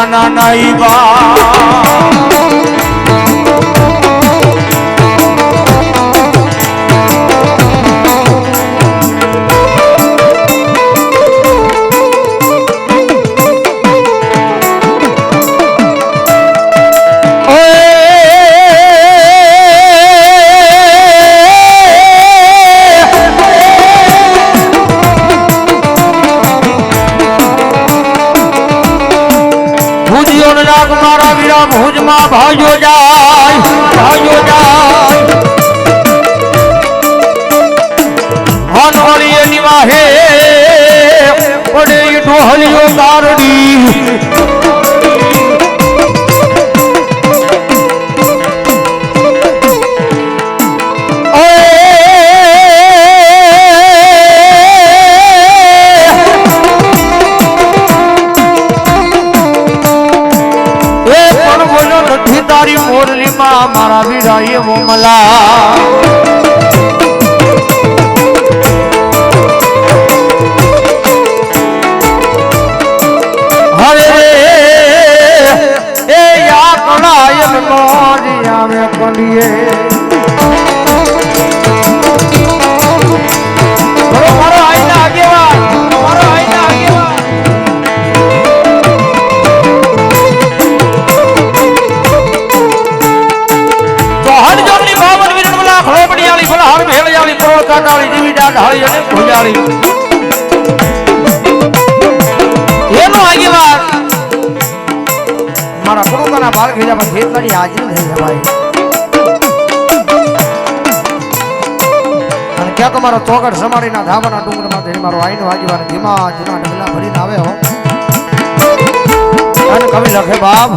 ને નાના ભુજમાં ભાગ્યો જાય ભાગ્યો જાય. હનવળી એની વાહે પડે ઈ ડોહલીઓ વીરા ખેજામાં યાદ નહીં ભાઈ? અને ક્યાંક મારો ચોકડ સમાડીના ધાબાના ડુંગરમાં થઈને મારો આઈનો આગેવાન ધીમા ધીમા ઢગલા ભરીને આવે હો અને કવિ લખે બાપ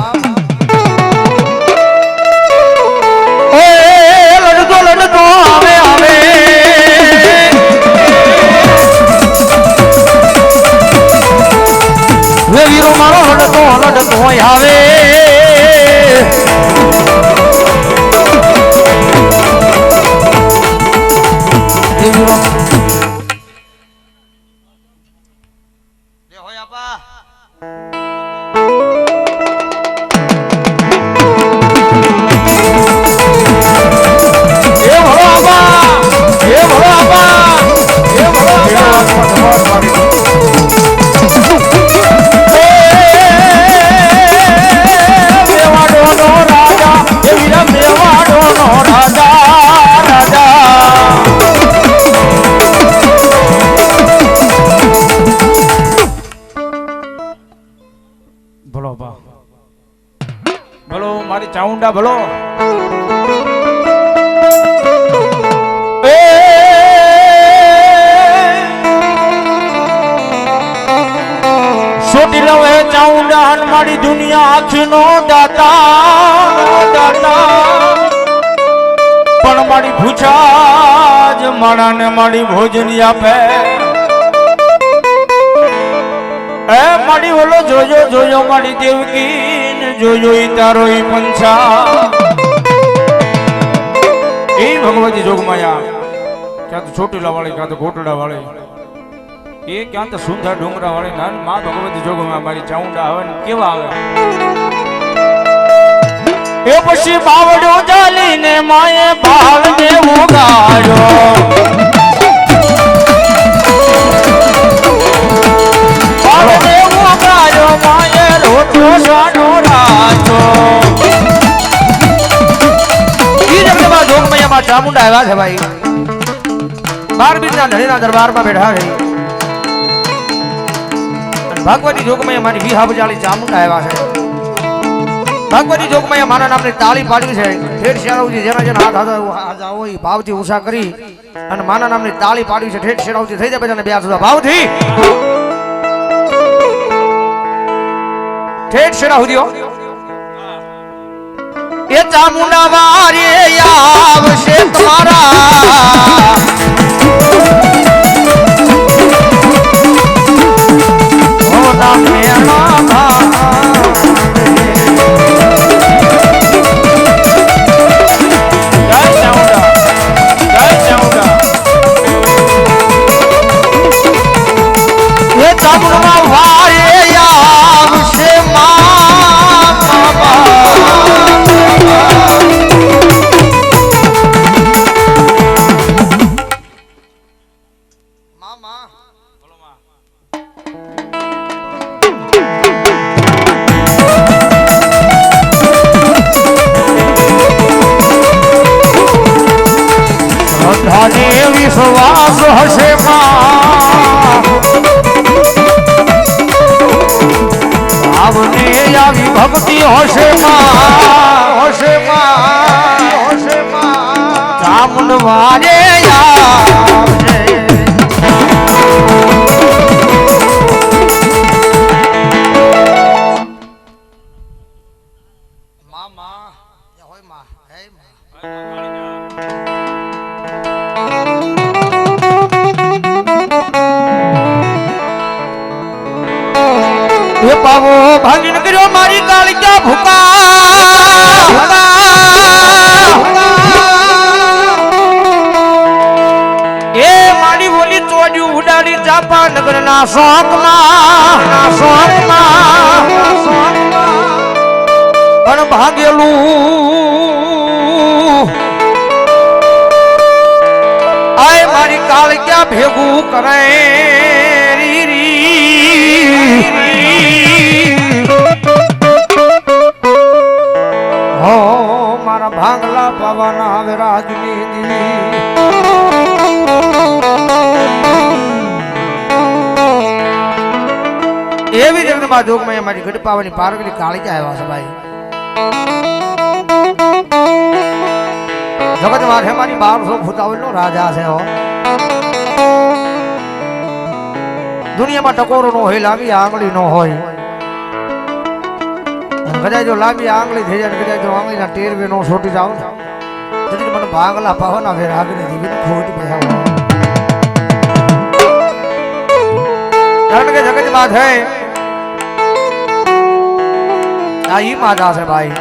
મારી ચાઉંડા ભલો એ સોટી લવ હે ચાઉંડા હનમાડી દુનિયા આખી નો દાતા દાતા પણ મારી ભૂછા જ માણાને મારી ભોજન આપે એ મારી ઓલો જોજો જોજો મારી દેવકી ને જોજો તારો ઈ પંછા. એ ભગવતી જોગમાયા. ક્યાં તો ચોટીલા વાળી ક્યાં તો ઘોટડા વાળી એ ક્યાં તો સુંદર ડુંગરા વાળી નાન મા ભગવતી જોગમાં મારી ચાઉંડા આવે ને કેવા આવે? એ પછી બાવડો ચાલીને માએ ભાવ ને ઉગાડ્યો. આવ્યા છે ભાઈ બાર બીજના ધણીના દરબારમાં બેઠા છે ભગવતી જોગમૈયા મારી વિહા બજાળી ચામુંડા આવ્યા છે ભગવતી જોગમૈયા મારા નામની તાળી પાડવી છે ઠેર શિયાળો જેના જેના હાથ હાથ આવો ભાવથી ઉષા કરી અને માના નામની તાળી પાડવી છે ઠેઠ શેરાવજી થઈ જાય બધાને બે હાથ ભાવથી ઠેઠ શેરા સુધી હો. એ ચામુંડા વારે આવશે તમારા ના શોકમાં ના શોકમાં પણ ભાગેલું આય મારી ક્યાં ભેગું કરે જગતમાં જોગમાં મારી ગઢપાવાની પારગલી કાળી જાય આવ્યા છે ભાઈ. જગતમાં છે મારી બારસો ફૂટાવલ રાજા છે હો. દુનિયામાં ટકોરો નો હોય, લાંબી આંગળી નો હોય. કદાચ જો લાંબી આંગળી થઈ જાય ને કદાચ જો આંગળીના ટેરવે નો છોટી જાવ ને તેથી મને ભાગલા પાવાના ફેર આગળ જીવી ખોટી બેસાડો કારણ કે જગતમાં છે આ ઈ માતા છે ભાઈ.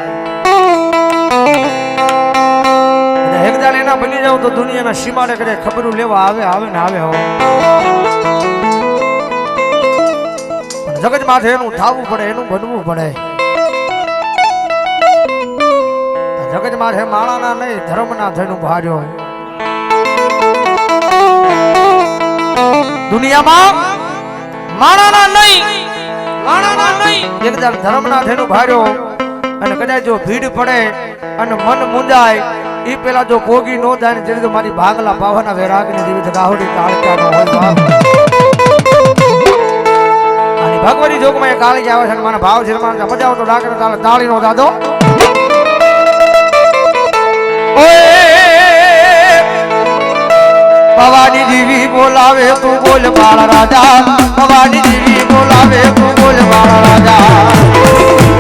અને એક દાડ એના બની જાવ તો દુનિયાના સીમાડે કરે ખબરું લેવા આવે આવે ને આવે હો. પણ જગત માથે એનું થાવું પડે, એનું બનવું પડે. જગત માથે માણાના નહીં, ધર્મના થઈને ભાર્યો દુનિયામાં માણાના નહીં માણાના નહીં એક ધર્મના થઈને ભાર્યો. અને કદાચ જો ભીડ પડે અને મન મુંજાય એ પેલા જો ભોગી નો થાય ને જેને મારી ભાગલા પાવાના વેરાગની જીવિત ગાહોડી કાળકા નો હોય ભાવ અને ભગવતી જોગમાં એ કાળી આવે છે મને ભાવ છે મારા મજા આવતો ડાકર ને તાળી નો દાદો. ભવાની દેવી બોલાવે તું બોલ બાળ રાજા ભવાની દેવી બોલાવે તું બોલ બાળ રાજા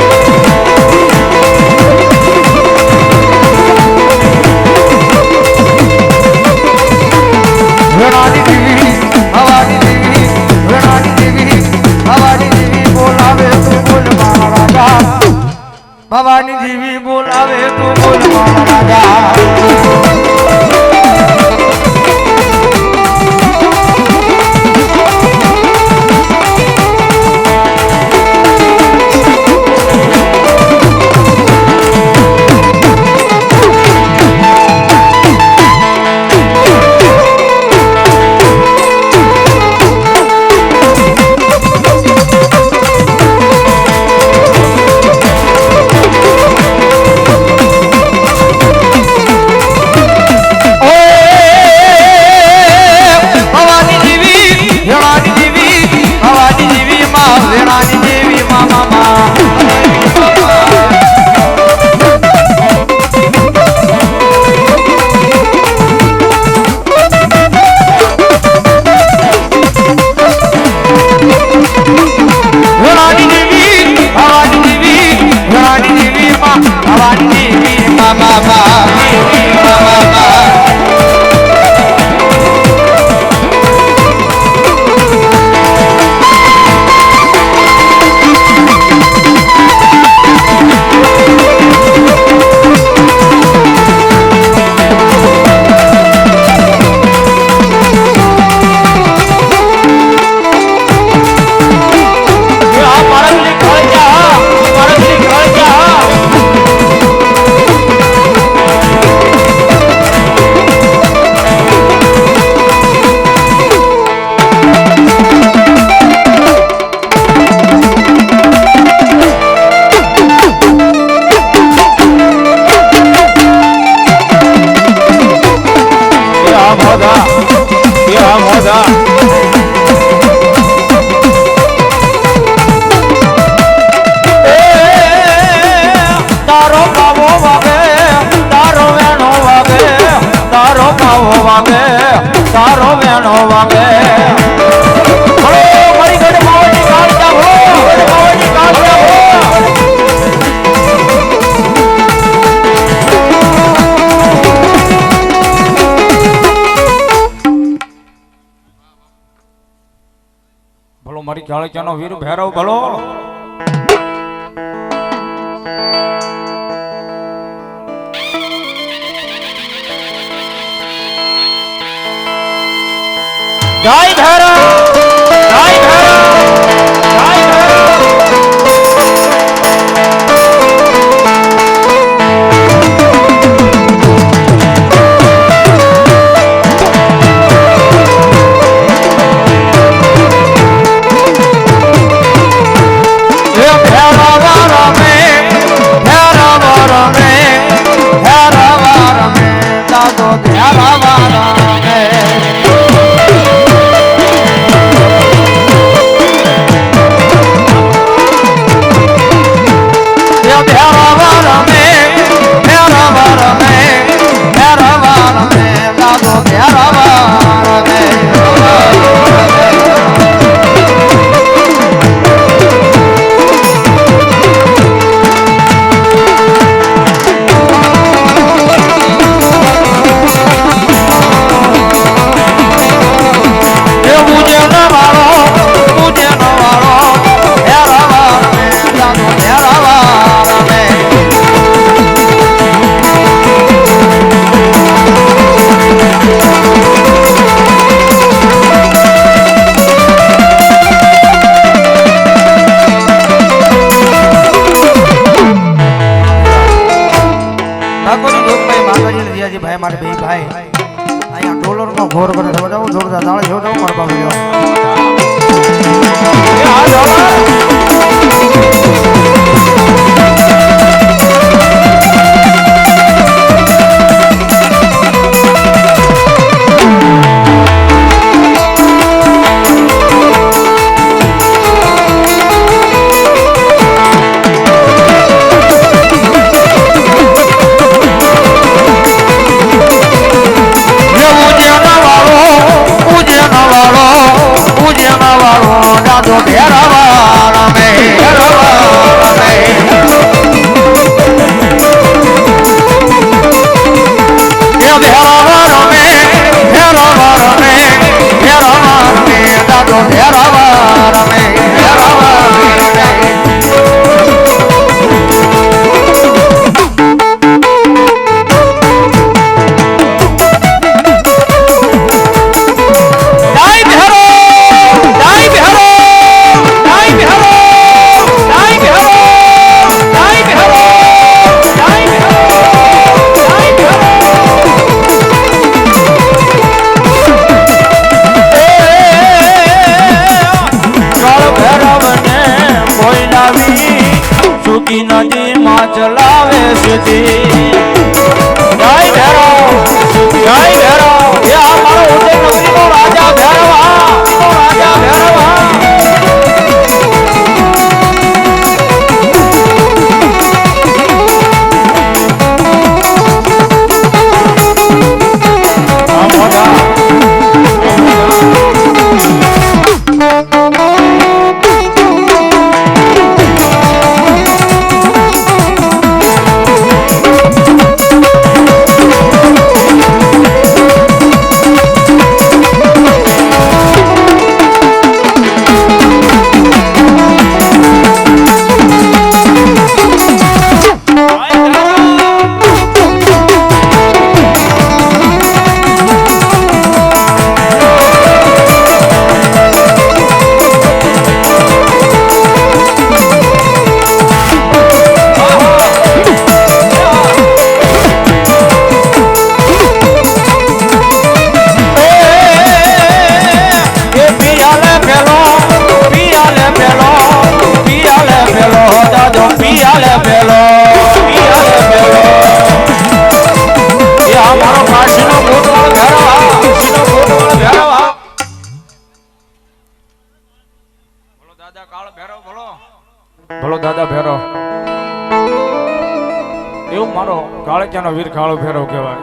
વેણાની દેવી ભવાની દેવી વેણાની દેવી ભવાની દેવી બોલાવે તું બોલ બાળ રાજા ભવાની દેવી બોલાવે તું બોલ બાળ રાજા Baba ઓ મારી જાળેચાનો વીર ભૈરવ ભલો. જય ભૈરવ જય ભૈરવ. વીર કાળો ફેરો કહેવાય.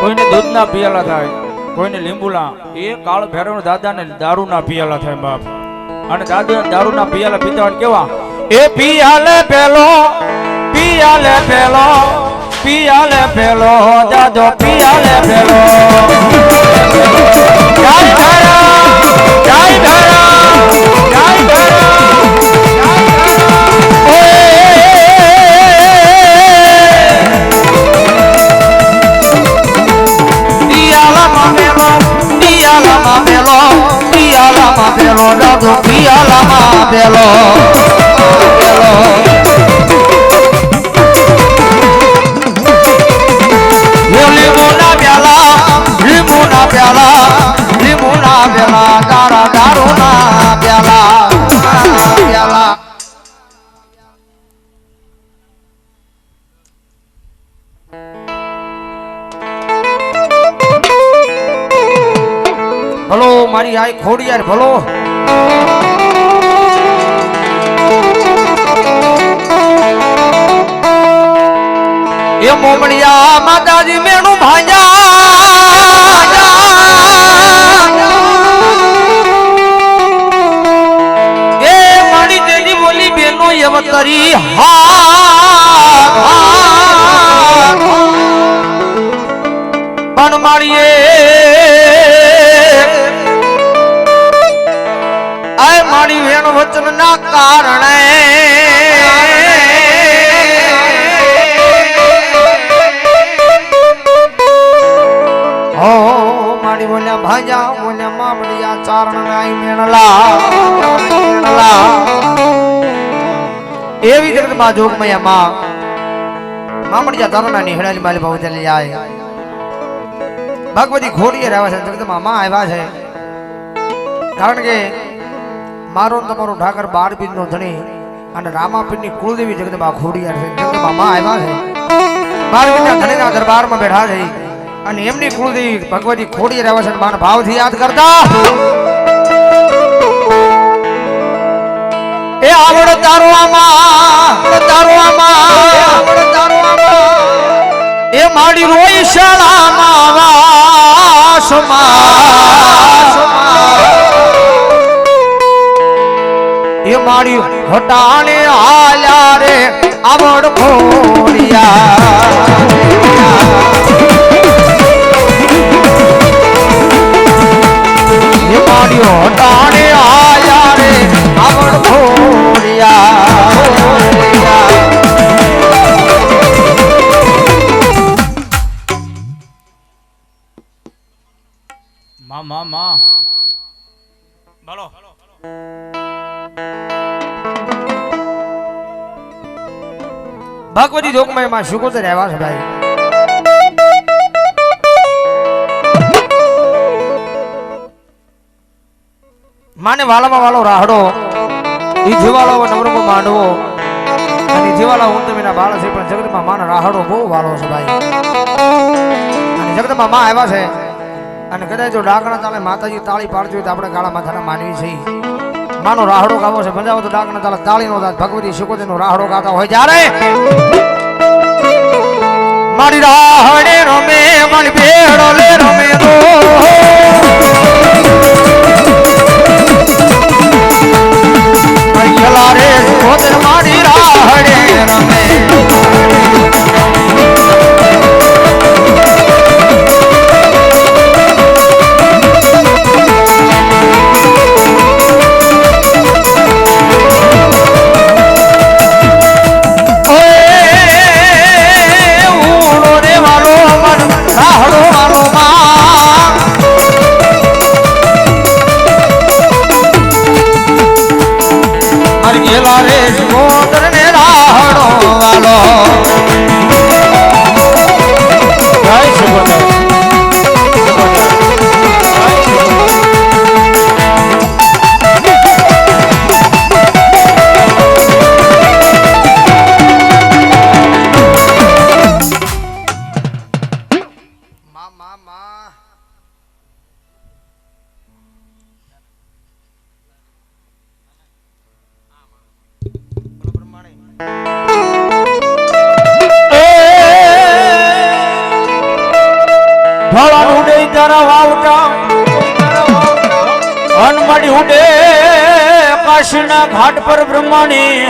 કોઈને દૂધના પિયાલા થાય, કોઈને લીંબુના. એ દાદા ને દાદાને દારૂના પિયાલા થાય બાપ. અને દાદા દારૂના પિયાલા પીતા કેવા? એ પિયાલે પેલો પિયાલે પેલો પિયાલે પેલો, દાદો પિયાલે પેલો. ભલો, મારી આઈ ખોડી યાર ભલો. એ મોમડિયા માતાજી મેણું ભાંજા એ મારી તેજી બોલી બેનો યવતરી હા પણ મારીએ આય મારી વેણ વચન ના કારણે. હો, મારી બોલ્યા ભાજા બોલ્યા મામડિયા ચારણ નાઈ મેણલા મેણલા. એવી જગતમાં જોગમયા માં મામડિયા ચારણા ની હેડાલી માલી ભાવ ચાલી જાય. ભગવતી ઘોડીએ રહેવા છે જગતમાં આવ્યા છે. કારણ કે મારો તમારો ઠાકર બાર બીજનો ધણી અને રામાપીરની કુળદેવી જગદબા ખોડિયાર છે. જગદંબા આવ્યા છે. ધણીના દરબારમાં બેઠા છે. અને એમની કુળદેવી ભગવતી ખોડિયાર આવ્યા છે અને ભાવથી યાદ કરતા. એ આવડ તારો આમાં, એ માડી રોઈ શાળામાં વાસમાં મારી હટાણે આલ્યા રે આવડ ખોડિયા મારી હટાણે આલ્યા રે આવડ ખોડિયા માં માં માં. બોલો. ભગવતી જોગમાં માં શુકોતર આવ્યા છે ભાઈ. માને વાલામાં વાલો રાહડો, ઈ જીવાલો નવરંગો માંડવો, અને જીવાલા હું તમે બાળ છે, પણ જગતમાં માનો રાહડો બહુ વાલો છે ભાઈ. અને જગતમાં માં આવ્યા છે, અને કદાચ જો ડાકણા તાલે માતાજી તાળી પાડતી હોય તો આપણે કાળા માથાના માનવી છે માનો રાહડો ગાવો છે મજા તો ડાકણા તાલા તાળી નો થાય ભગવતી સુકોતી નો રાહડો ગાતા હોય જ્યારે મારી રાહડે રમે, મારી ભેડો લે રમે રે મારી રાહડે રમે. બ્રહ્માણી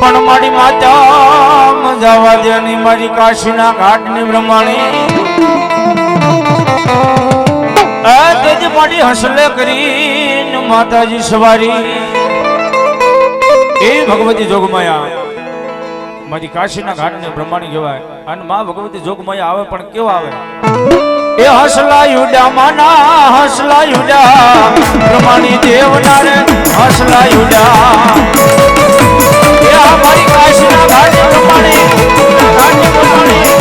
પણ મારી માતા મજાવા દેની મારી કાશીના ઘાટની બ્રહ્માણી. મારી હસલે કરીને માતાજી સવારી. એ ભગવતી જોગમાયા. મારી કાશીના ઘાટને બ્રહ્માણી કહેવાય. અને મા ભગવતી જોગમાયા આવે પણ કેવા આવે? એ હસલા યુડા માના હસલા યુડા બ્રહ્માણી દેવના રે હસલા યુડા એ આ મારી કાશીના ઘાટે બ્રહ્માણી ઘાટે બ્રહ્માણી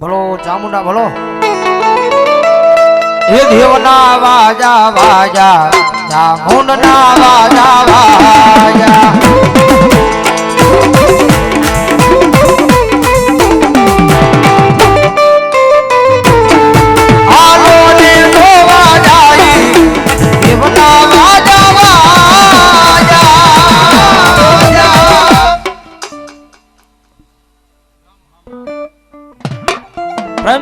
ભલો ચામુંડા ભલો. હે દેવના વાજા વાજા ચામુંડના વાજા વાજા.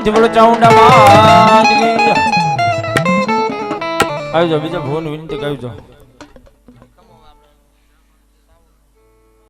પ્રેમથી બોલો ચાઉંડા માં આવી જાઓ બીજા ભુવન વિનંતી કહી જાઓ